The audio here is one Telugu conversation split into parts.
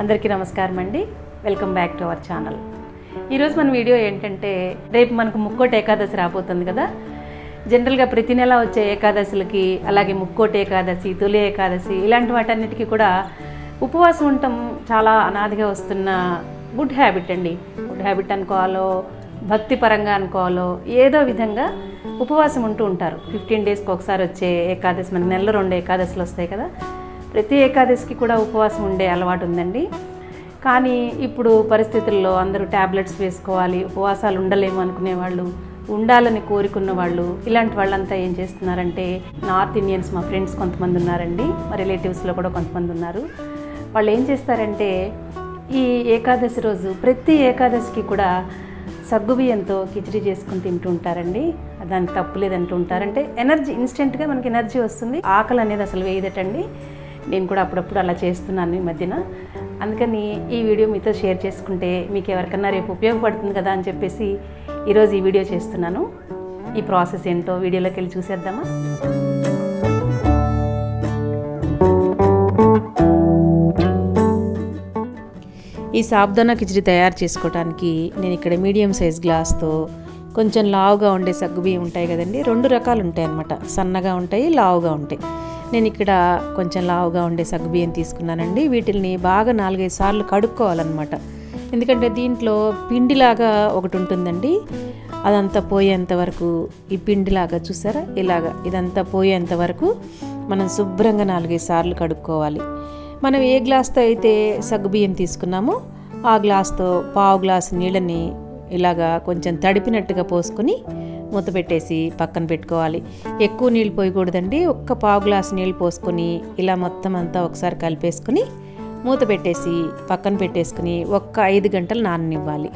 అందరికీ నమస్కారం అండి. Welcome back to our channel ఈరోజు మన వీడియో ఏంటంటే రేపు మనకు ముక్కోటి ఏకాదశి రాబోతుంది కదా. జనరల్గా ప్రతి నెల వచ్చే ఏకాదశులకి అలాగే ముక్కోటి ఏకాదశి తొలి ఏకాదశి ఇలాంటి వాటన్నిటికీ కూడా ఉపవాసం ఉండటం చాలా అనాదిగా వస్తున్న గుడ్ హ్యాబిట్ అండి. గుడ్ హ్యాబిట్ అనుకోవాలో భక్తి పరంగా అనుకోవాలో ఏదో విధంగా ఉపవాసం ఉంటూ ఉంటారు. ఫిఫ్టీన్ డేస్కి ఒకసారి వచ్చే ఏకాదశి మనకి నెలలో రెండు ఏకాదశులు వస్తాయి కదా. ప్రతి ఏకాదశికి కూడా ఉపవాసం ఉండే అలవాటు ఉందండి. కానీ ఇప్పుడు పరిస్థితుల్లో అందరూ ట్యాబ్లెట్స్ వేసుకోవాలి ఉపవాసాలు ఉండలేము అనుకునే వాళ్ళు ఉండాలని కోరుకున్న వాళ్ళు ఇలాంటి వాళ్ళంతా ఏం చేస్తున్నారంటే నార్త్ ఇండియన్స్ మా ఫ్రెండ్స్ కొంతమంది ఉన్నారండి మా రిలేటివ్స్లో కూడా కొంతమంది ఉన్నారు. వాళ్ళు ఏం చేస్తారంటే ఈ ఏకాదశి రోజు ప్రతి ఏకాదశికి కూడా సగ్గుబియ్యంతో కిచిడి చేసుకుని తింటూ ఉంటారండి. దానికి తప్పు లేదంటూ ఉంటారంటే ఎనర్జీ ఇన్స్టెంట్గా మనకి ఎనర్జీ వస్తుంది. ఆకలి అనేది అసలు వేయదటండి. నేను కూడా అప్పుడప్పుడు అలా చేస్తున్నాను ఈ మధ్యన. అందుకని ఈ వీడియో మీతో షేర్ చేసుకుంటే మీకు ఎవరికన్నా రేపు ఉపయోగపడుతుంది కదా అని చెప్పేసి ఈరోజు ఈ వీడియో చేస్తున్నాను. ఈ ప్రాసెస్ ఏంటో వీడియోలోకి వెళ్ళి చూసేద్దామా? ఈ సాబ్దానా కిచిడి తయారు చేసుకోవడానికి నేను ఇక్కడ మీడియం సైజ్ గ్లాస్తో కొంచెం లావుగా ఉండే సగ్గుబియ్యం ఉంటాయి కదండి రెండు రకాలు ఉంటాయి అన్నమాట సన్నగా ఉంటాయి లావుగా ఉంటాయి. నేను ఇక్కడ కొంచెం లావుగా ఉండే సగ్గుబియ్యం తీసుకున్నానండి. వీటిని బాగా నాలుగైదు సార్లు కడుక్కోవాలన్నమాట. ఎందుకంటే దీంట్లో పిండిలాగా ఒకటి ఉంటుందండి. అదంతా పోయేంత వరకు ఈ పిండిలాగా చూసారా? ఇలాగా ఇదంతా పోయేంత వరకు మనం శుభ్రంగా నాలుగైదు సార్లు కడుక్కోవాలి. మనం ఏ గ్లాస్తో అయితే సగ్గుబియ్యం తీసుకున్నామో ఆ గ్లాస్తో పావు గ్లాసు నీళ్ళని ఇలాగా కొంచెం తడిపినట్టుగా పోసుకొని మూత పెట్టేసి పక్కన పెట్టుకోవాలి. ఎక్కువ నీళ్ళు పోయకూడదండి. ఒక్క పావు గ్లాస్ నీళ్ళు పోసుకొని ఇలా మొత్తం అంతా ఒకసారి కలిపేసుకొని మూత పెట్టేసి పక్కన పెట్టేసుకుని ఒక్క ఐదు గంటలు నాననివ్వాలి.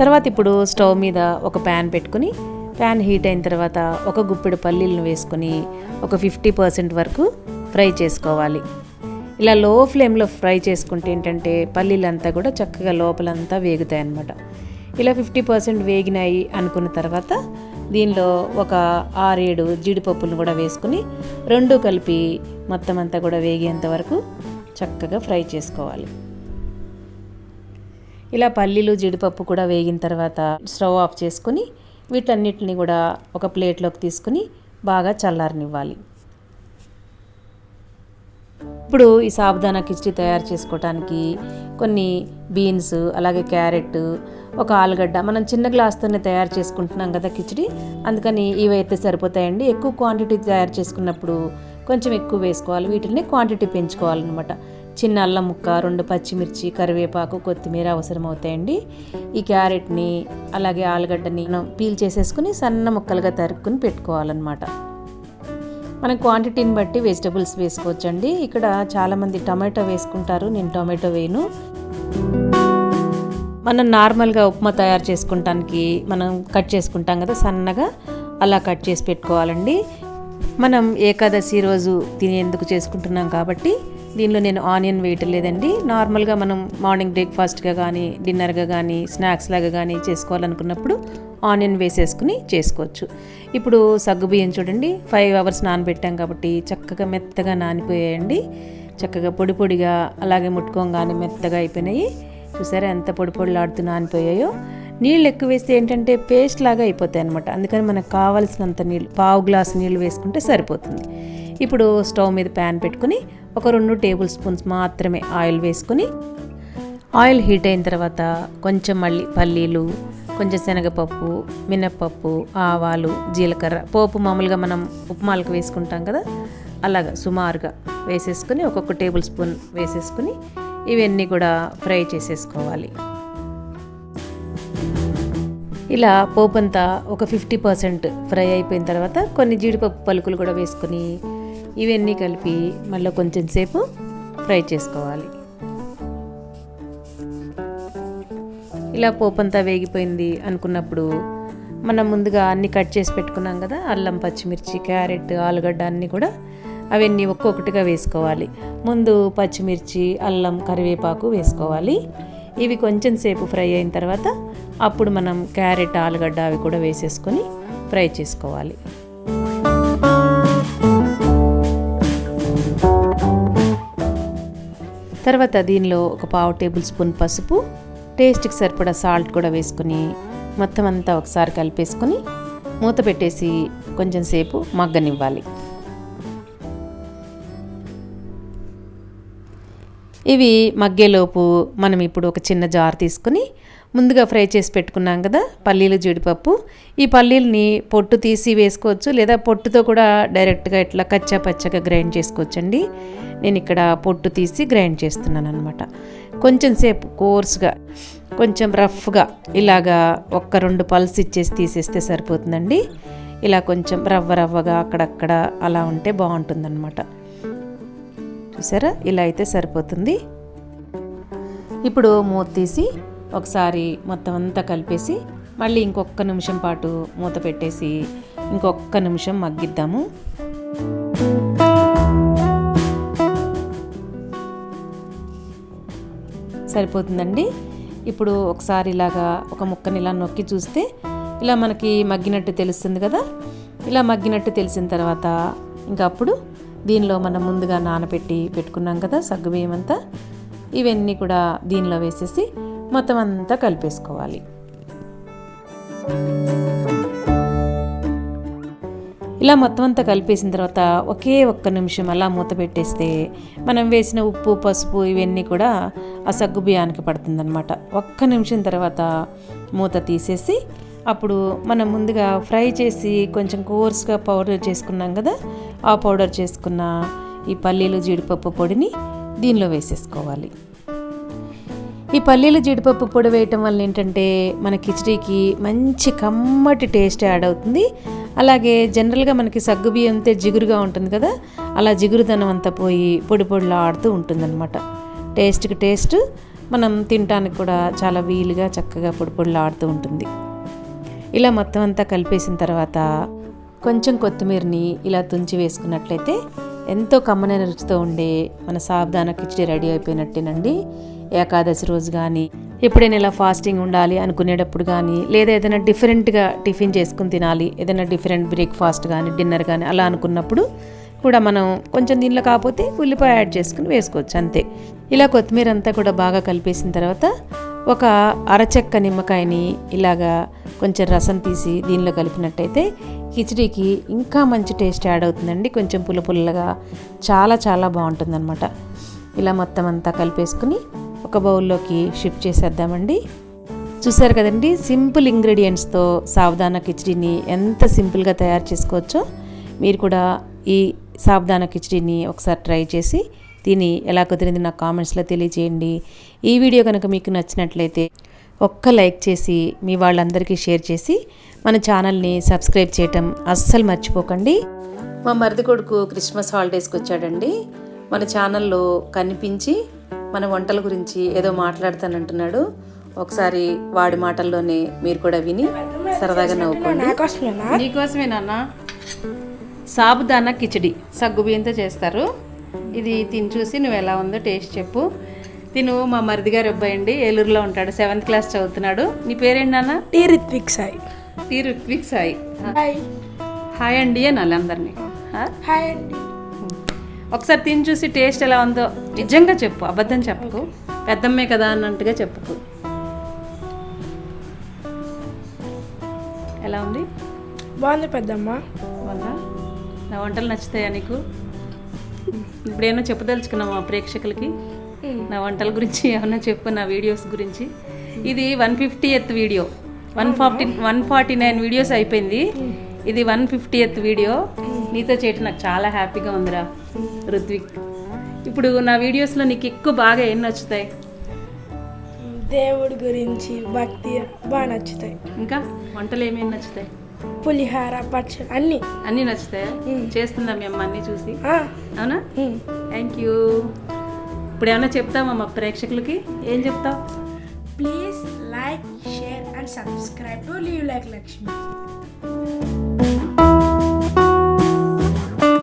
తర్వాత ఇప్పుడు స్టవ్ మీద ఒక ప్యాన్ పెట్టుకుని ప్యాన్ హీట్ అయిన తర్వాత ఒక గుప్పెడు పల్లీలను వేసుకొని ఒక ఫిఫ్టీ పర్సెంట్ వరకు ఫ్రై చేసుకోవాలి. ఇలా లో ఫ్లేమ్లో ఫ్రై చేసుకుంటే ఏంటంటే పల్లీలంతా కూడా చక్కగా లోపలంతా వేగుతాయి అన్నమాట ఇలా ఫిఫ్టీ పర్సెంట్ వేగినాయి అనుకున్న తర్వాత దీనిలో ఒక ఆరేడు జీడిపప్పులను కూడా వేసుకుని రెండు కలిపి మొత్తం అంతా కూడా వేగేంత వరకు చక్కగా ఫ్రై చేసుకోవాలి. ఇలా పల్లీలు జీడిపప్పు కూడా వేగిన తర్వాత స్టవ్ ఆఫ్ చేసుకుని వీటన్నిటిని కూడా ఒక ప్లేట్లోకి తీసుకుని బాగా చల్లారనివ్వాలి. ఇప్పుడు ఈ సాబుదానా కిచిడి తయారు చేసుకోవటానికి కొన్ని బీన్స్ అలాగే క్యారెట్ ఒక ఆలుగడ్డ మనం చిన్న గ్లాస్తోనే తయారు చేసుకుంటున్నాం కదా కిచిడి. అందుకని ఇవైతే సరిపోతాయండి. ఎక్కువ క్వాంటిటీ తయారు చేసుకున్నప్పుడు కొంచెం ఎక్కువ వేసుకోవాలి. వీటిని క్వాంటిటీ పెంచుకోవాలన్నమాట. చిన్న అల్లం ముక్క రెండు పచ్చిమిర్చి కరివేపాకు కొత్తిమీర అవసరం అవుతాయండి ఈ క్యారెట్ని అలాగే ఆలుగడ్డని మనం పీల్ చేసేసుకుని సన్న ముక్కలుగా తరుక్కుని పెట్టుకోవాలన్నమాట. మనం క్వాంటిటీని బట్టి వెజిటబుల్స్ వేసుకోవచ్చండి. ఇక్కడ చాలామంది టమాటో వేసుకుంటారు నేను టొమాటో వేయను. మనం నార్మల్గా ఉప్మా తయారు చేసుకుంటానికి మనం కట్ చేసుకుంటాం కదా సన్నగా అలా కట్ చేసి పెట్టుకోవాలండి. మనం ఏకాదశి రోజు తినేందుకు చేసుకుంటున్నాం కాబట్టి దీనిలో నేను ఆనియన్ వేయటం లేదండి. నార్మల్గా మనం మార్నింగ్ బ్రేక్ఫాస్ట్గా కానీ డిన్నర్గా కానీ స్నాక్స్ లాగా కానీ చేసుకోవాలనుకున్నప్పుడు ఆనియన్ వేసేసుకుని చేసుకోవచ్చు. ఇప్పుడు సగ్గుబియ్యం చూడండి. ఫైవ్ అవర్స్ నానబెట్టాం కాబట్టి చక్కగా మెత్తగా నానిపోయాయండి. చక్కగా పొడి పొడిగా అలాగే ముట్టుకోగానే మెత్తగా అయిపోయినాయి. చూసారా ఎంత పొడి పొడిలాడుతూ నానిపోయాయో. నీళ్ళు ఎక్కువ వేస్తే ఏంటంటే పేస్ట్ లాగా అయిపోతాయి అనమాట అందుకని మనకు కావాల్సినంత నీళ్ళు పావు గ్లాస్ నీళ్ళు వేసుకుంటే సరిపోతుంది. ఇప్పుడు స్టవ్ మీద ప్యాన్ పెట్టుకుని ఒక రెండు టేబుల్ స్పూన్స్ మాత్రమే ఆయిల్ వేసుకుని ఆయిల్ హీట్ అయిన తర్వాత కొంచెం మళ్ళీ పల్లీలు కొంచెం శనగపప్పు మినప్పప్పు ఆవాలు జీలకర్ర. పోపు మామూలుగా మనం ఉప్మాలకు వేసుకుంటాం కదా అలాగా సుమారుగా వేసేసుకుని ఒక్కొక్క టేబుల్ స్పూన్ వేసేసుకుని ఇవన్నీ కూడా ఫ్రై చేసేసుకోవాలి. ఇలా పోపు అంతా ఒక ఫిఫ్టీ పర్సెంట్ ఫ్రై అయిపోయిన తర్వాత కొన్ని జీడిపప్పు పలుకులు కూడా వేసుకొని ఇవన్నీ కలిపి మళ్ళీ కొంచెం సేపు ఫ్రై చేసుకోవాలి. ఇలా పోపంతా వేగిపోయింది అనుకున్నప్పుడు మనం ముందుగా అన్ని కట్ చేసి పెట్టుకున్నాం కదా అల్లం పచ్చిమిర్చి క్యారెట్ ఆలుగడ్డ అన్నీ కూడా అవన్నీ ఒక్కొక్కటిగా వేసుకోవాలి. ముందు పచ్చిమిర్చి అల్లం కరివేపాకు వేసుకోవాలి. ఇవి కొంచెం సేపు ఫ్రై అయిన తర్వాత అప్పుడు మనం క్యారెట్ ఆలుగడ్డ అవి కూడా వేసేసుకొని ఫ్రై చేసుకోవాలి. తర్వాత దీనిలో ఒక పావు టేబుల్ స్పూన్ పసుపు టేస్ట్కి సరిపడా సాల్ట్ కూడా వేసుకుని మొత్తం అంతా ఒకసారి కలిపేసుకొని మూత పెట్టేసి కొంచెం సేపు మగ్గనివ్వాలి. ఇవి మగ్గేలోపు మనం ఇప్పుడు ఒక చిన్న జార్ తీసుకుని ముందుగా ఫ్రై చేసి పెట్టుకున్నాం కదా పల్లీలు జీడిపప్పు. ఈ పల్లీలని పొట్టు తీసి వేసుకోవచ్చు లేదా పొట్టుతో కూడా డైరెక్ట్గా ఇట్లా కచ్చా పచ్చగా గ్రైండ్ చేసుకోవచ్చండి. నేను ఇక్కడ పొట్టు తీసి గ్రైండ్ చేస్తున్నాను అనమాట కొంచెం సేపు కోర్స్గా కొంచెం రఫ్గా ఇలాగా ఒక్క రెండు పల్స్ ఇచ్చేసి తీసేస్తే సరిపోతుందండి. ఇలా కొంచెం రవ్వ రవ్వగా అక్కడక్కడ అలా ఉంటే బాగుంటుందన్నమాట. చూసారా? ఇలా అయితే సరిపోతుంది. ఇప్పుడు మూత తీసి ఒకసారి మొత్తం అంతా కలిపేసి మళ్ళీ ఇంకొక నిమిషం పాటు మూత పెట్టేసి ఇంకొక నిమిషం మగ్గిద్దాము. సరిపోతుందండి? ఇప్పుడు ఒకసారి ఇలాగా ఒక ముక్కని ఇలా నొక్కి చూస్తే ఇలా మనకి మగ్గినట్టు తెలుస్తుంది కదా? ఇలా మగ్గినట్టు తెలిసిన తర్వాత ఇంకా అప్పుడు దీనిలో మనం ముందుగా నానబెట్టి పెట్టుకున్నాం కదా సగ్గుబియ్యం అంతా ఇవన్నీ కూడా దీనిలో వేసేసి మొత్తం అంతా కలిపేసుకోవాలి. ఇలా మొత్తం అంతా కలిపేసిన తర్వాత ఒకే ఒక్క నిమిషం అలా మూత పెట్టేస్తే మనం వేసిన ఉప్పు పసుపు ఇవన్నీ కూడా ఆ సగ్గు బియ్యానికి పడుతుందన్నమాట. ఒక్క నిమిషం తర్వాత మూత తీసేసి అప్పుడు మనం ముందుగా ఫ్రై చేసి కొంచెం కోర్స్గా పౌడర్ చేసుకున్నాం కదా ఆ పౌడర్ చేసుకున్న ఈ పల్లీలు జీడిపప్పు పొడిని దీనిలో వేసేసుకోవాలి. ఈ పల్లీలు జీడిపప్పు పొడి వేయటం వల్ల ఏంటంటే మన కిచడీకి మంచి కమ్మటి టేస్ట్ యాడ్ అవుతుంది. అలాగే జనరల్గా మనకి సగ్గు బియ్యం అంతే జిగురుగా ఉంటుంది కదా అలా జిగురుదనం అంతా పోయి పొడి పొడిలా ఆడుతూ ఉంటుందన్నమాట. టేస్ట్కి టేస్ట్ మనం తినటానికి కూడా చాలా వీలుగా చక్కగా పొడి పొడిలా ఆడుతూ ఉంటుంది. ఇలా మొత్తం అంతా కలిపేసిన తర్వాత కొంచెం కొత్తిమీరని ఇలా తుంచి వేసుకున్నట్లయితే ఎంతో కమ్మనైన రుచితో ఉండే మన సాబ్దాన కిచడీ రెడీ అయిపోయినట్టేనండి. ఏకాదశి రోజు కానీ ఎప్పుడైనా ఇలా ఫాస్టింగ్ ఉండాలి అనుకునేటప్పుడు కానీ లేదా ఏదైనా డిఫరెంట్గా టిఫిన్ చేసుకుని తినాలి ఏదైనా డిఫరెంట్ బ్రేక్ఫాస్ట్ కానీ డిన్నర్ కానీ అలా అనుకున్నప్పుడు కూడా మనం కొంచెం దీనిలో కాకపోతే ఉల్లిపాయ యాడ్ చేసుకుని వేసుకోవచ్చు అంతే. ఇలా కొత్తిమీర అంతా కూడా బాగా కలిపేసిన తర్వాత ఒక అరచెక్క నిమ్మకాయని ఇలాగా కొంచెం రసం తీసి దీనిలో కలిపినట్టయితే కిచడీకి ఇంకా మంచి టేస్ట్ యాడ్ అవుతుందండి. కొంచెం పుల్ల పుల్లగా చాలా చాలా బాగుంటుందన్నమాట. ఇలా మొత్తం అంతా కలిపేసుకుని ఒక బౌల్లోకి షిఫ్ట్ చేసేద్దామండి. చూసారు కదండి సింపుల్ ఇంగ్రీడియంట్స్తో సావధాన కిచడీని ఎంత సింపుల్గా తయారు చేసుకోవచ్చో మీరు కూడా ఈ సావధాన కిచడీని ఒకసారి ట్రై చేసి తిని ఎలా కుదిరింది నా కామెంట్స్లో తెలియజేయండి. ఈ వీడియో కనుక మీకు నచ్చినట్లయితే ఒక్క లైక్ చేసి మీ వాళ్ళందరికీ షేర్ చేసి మన ఛానల్ని సబ్స్క్రైబ్ చేయటం అస్సలు మర్చిపోకండి. మా మరిది కొడుకు క్రిస్మస్ హాలిడేస్కి వచ్చాడండి. మన ఛానల్లో కనిపించి మన వంటల గురించి ఏదో మాట్లాడతానంటున్నాడు. ఒకసారి వాడి మాటల్లోనే మీరు కూడా విని సరదాగా నవ్వుకోండి. నాకోసమేనా నీకోసమే నాన్న. సాబుదానా కిచడి. సగ్గు బియ్యంతో చేస్తారు. ఇది తిని చూసి నువ్వు ఎలా ఉందో టేస్ట్ చెప్పు. తిను మా మరిది గారు అబ్బాయి అండి ఏలూరులో ఉంటాడు. సెవెంత్ క్లాస్ చదువుతున్నాడు. నీ పేరేంటి నాన్న? T Rithvik Sai. T Ruthvik Sai. Hi. Hi అండి అనాలి అందరినీ. ఆ? హాయ్ అండి. ఒకసారి తిని చూసి టేస్ట్ ఎలా ఉందో నిజంగా చెప్పు అబద్ధం చెప్పకు. పెద్దమ్మే కదా అన్నట్టుగా చెప్పుకు. ఎలా ఉంది? బాగుంది పెద్దమ్మ. బాగుందా? నా వంటలు నచ్చుతాయా నీకు? ఇప్పుడేమో చెప్పదలుచుకున్నావు మా ప్రేక్షకులకి? నా వంటల గురించి ఏమన్నా చెప్పు నా వీడియోస్ గురించి. ఇది one fiftieth video. One forty one forty nine videos అయిపోయింది. ఇది వన్ ఫిఫ్టీ ఎత్ వీడియో నీతో చేయటం నాకు చాలా హ్యాపీగా ఉందిరా రుత్విక్ ఇప్పుడు నా వీడియోస్లో నీకు ఎక్కువ బాగా ఏం నచ్చుతాయి? దేవుడి గురించి భక్తి బాగా నచ్చుతాయి. ఇంకా వంటలు ఏమేమి నచ్చుతాయి? పులిహార పచ్చడి అన్నీ. అన్నీ నచ్చుతాయా? చేస్తుందా మీ అమ్మ అన్నీ చూసి? అవునా. థ్యాంక్ యూ ఇప్పుడు ఏమైనా చెప్తావా మా ప్రేక్షకులకి? ఏం చెప్తావు? Please like share and subscribe to leave like Lakshmi.